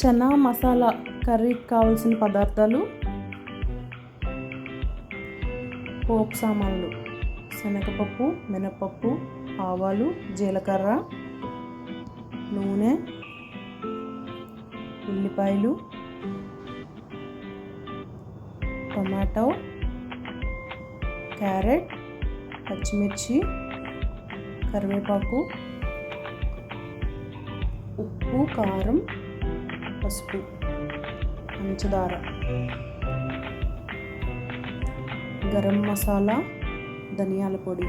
చనా మసాలా కర్రీకి కావాల్సిన పదార్థాలు పోపు సామాన్లు శనగపప్పు మినపప్పు ఆవాలు జీలకర్ర నూనె ఉల్లిపాయలు టొమాటో క్యారెట్ పచ్చిమిర్చి కరివేపాకు ఉప్పు కారం పసుపు పంచదార గరం మసాలా ధనియాల పొడి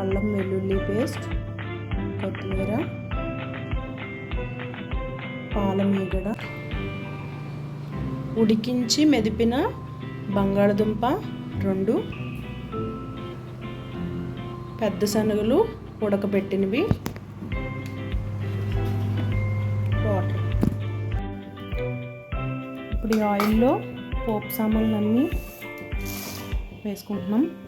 అల్లం వెల్లుల్లి పేస్ట్ కొత్తిమీర పాలమీగడ ఉడికించి మెదిపిన బంగాళదుంప రెండు పెద్ద శనగలు ఉడకబెట్టినవి ఇప్పుడు ఈ ఆయిల్లో పోపు సామాన్లు అన్నీ వేసుకుంటున్నాం.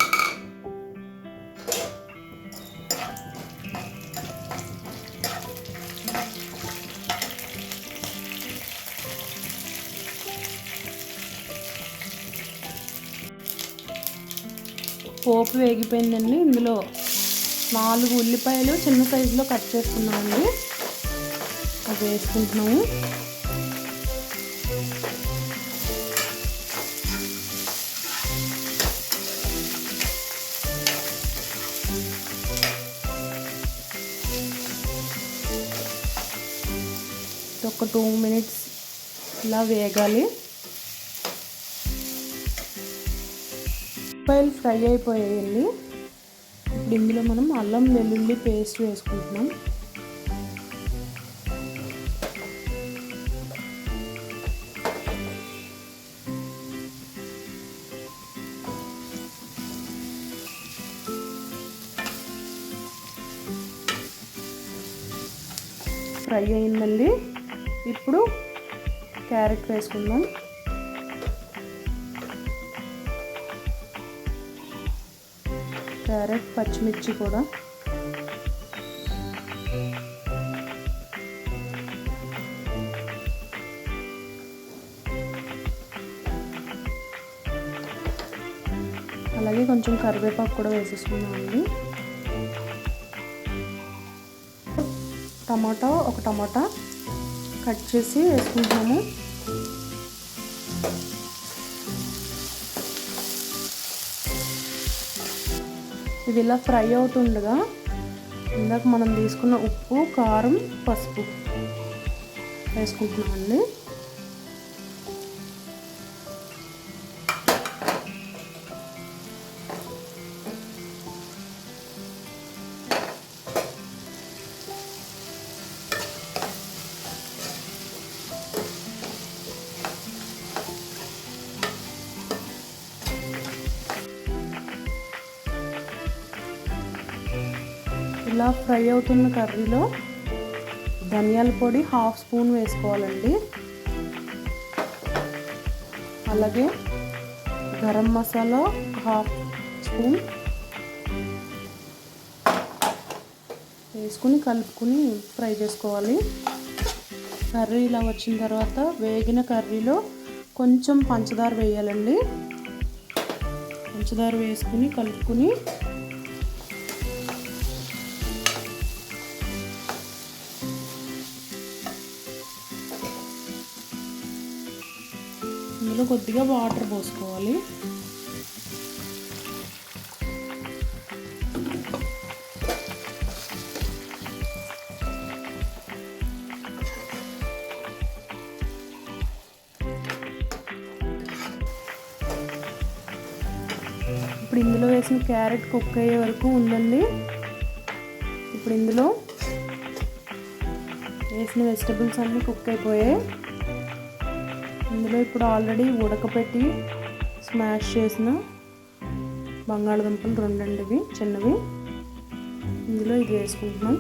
పోపు వేగిపోయిందండి. ఇందులో నాలుగు ఉల్లిపాయలు చిన్న సైజులో కట్ చేసుకున్నామండి. అవి వేసుకుంటున్నాము. ఒక టూ మినిట్స్ ఇలా వేగాలి. ఉల్లిపాయలు ఫ్రై అయిపోయాయండి ఇప్పుడు ఇందులో మనం అల్లం వెల్లుల్లి పేస్ట్ వేసుకుంటున్నాం. ఫ్రై అయిందండి. ఇప్పుడు క్యారెట్ వేసుకుందాం. క్యారెట్ పచ్చిమిర్చి కూడా. అలాగే కొంచెం కరివేపాకు కూడా వేసేసుకున్నామండి టమాటా ఒక టమాటా. కట్ చేసి వేసుకుంటాము ఇది ఇలా ఫ్రై అవుతుండగా ఇందాక మనం తీసుకున్న ఉప్పు కారం పసుపు వేసుకుంటున్నామండి. ఇలా ఫ్రై అవుతున్న కర్రీలో ధనియాల పొడి హాఫ్ స్పూన్ వేసుకోవాలండి. అలాగే గరం మసాలా హాఫ్ స్పూన్ వేసుకుని కలుపుకుని ఫ్రై చేసుకోవాలి. కర్రీ ఇలా వచ్చిన తర్వాత వేగిన కర్రీలో కొంచెం పంచదార వేయాలండి. పంచదార వేసుకుని కలుపుకుని ఇందులో కొద్దిగా వాటర్ పోసుకోవాలి. ఇప్పుడు ఇందులో వేసిన క్యారెట్ కుక్ అయ్యే వరకు ఉందండి. ఇప్పుడు ఇందులో వేసిన వెజిటబుల్స్ అన్నీ కుక్ అయిపోయాయి. ఇందులో ఇప్పుడు ఆల్రెడీ ఉడకపెట్టి స్మాష్ చేసిన బంగాళదుంపలు రెండండివి చిన్నవి. ఇందులో ఇది వేసుకుంటున్నాం.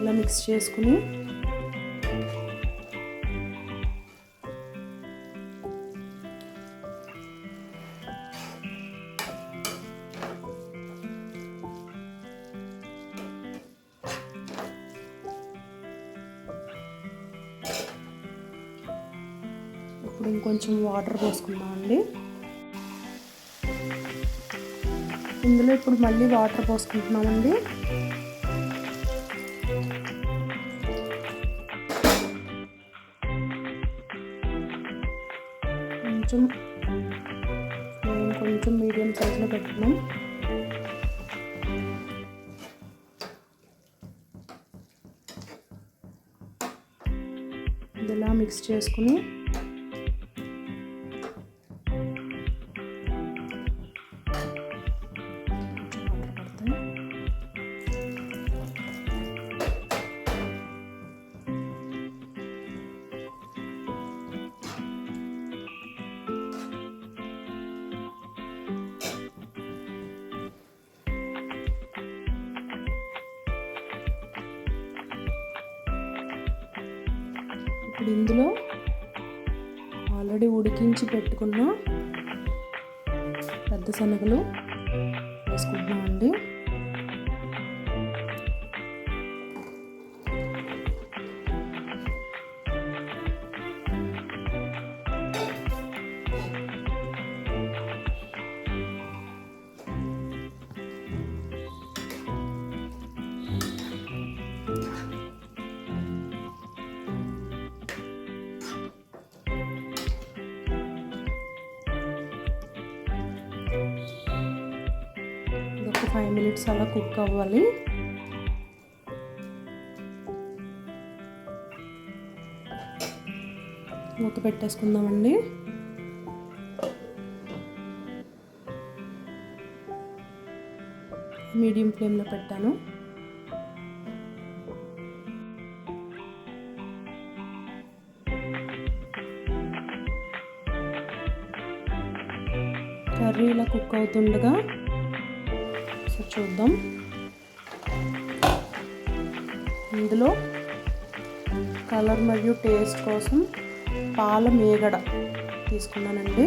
ఇలా మిక్స్ చేసుకుని ఇప్పుడు ఇంకొంచెం వాటర్ పోసుకుందామండి. ఇందులో ఇప్పుడు మళ్ళీ వాటర్ పోసుకుంటున్నామండి. కొంచెం నేను కొంచెం మీడియం సైజులో పెట్టుకున్నాం. ఇలా మిక్స్ చేసుకుని ఇప్పుడు ఇందులో ఆల్రెడీ ఉడికించి పెట్టుకున్న పెద్ద శనగలు వేసుకుంటున్నామండి. ఫైవ్ మినిట్స్ అలా కుక్ అవ్వాలి. మూత పెట్టేసుకుందామండి. మీడియం ఫ్లేమ్లో పెట్టాను. కర్రీ ఇలా కుక్ అవుతుండగా ఒకసారి చూద్దాం. ఇందులో కలర్ మరియు టేస్ట్ కోసం పాల మేగడ తీసుకున్నానండి.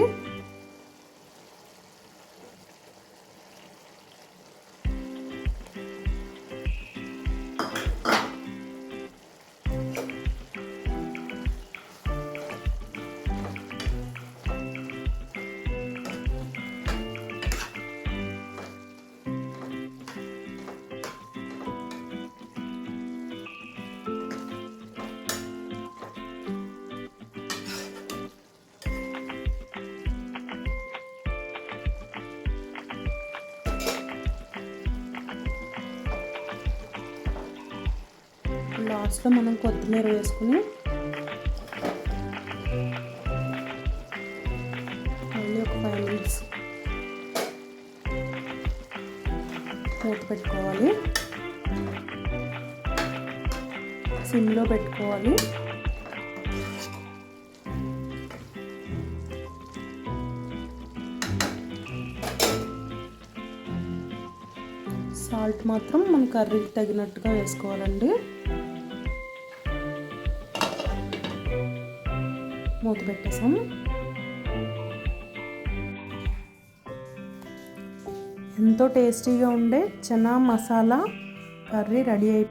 లాస్ట్లో మనం కొత్తిమీర వేసుకుని మళ్ళీ ఒక ఫైవ్ మినిట్స్ మూత పెట్టుకోవాలి. సిమ్లో పెట్టుకోవాలి. సాల్ట్ మాత్రం మన కర్రీకి తగినట్టుగా వేసుకోవాలండి. మూత పెట్టేసాం ఎంతో టేస్టీగా ఉండే చనా మసాలా కర్రీ రెడీ అయిపోయింది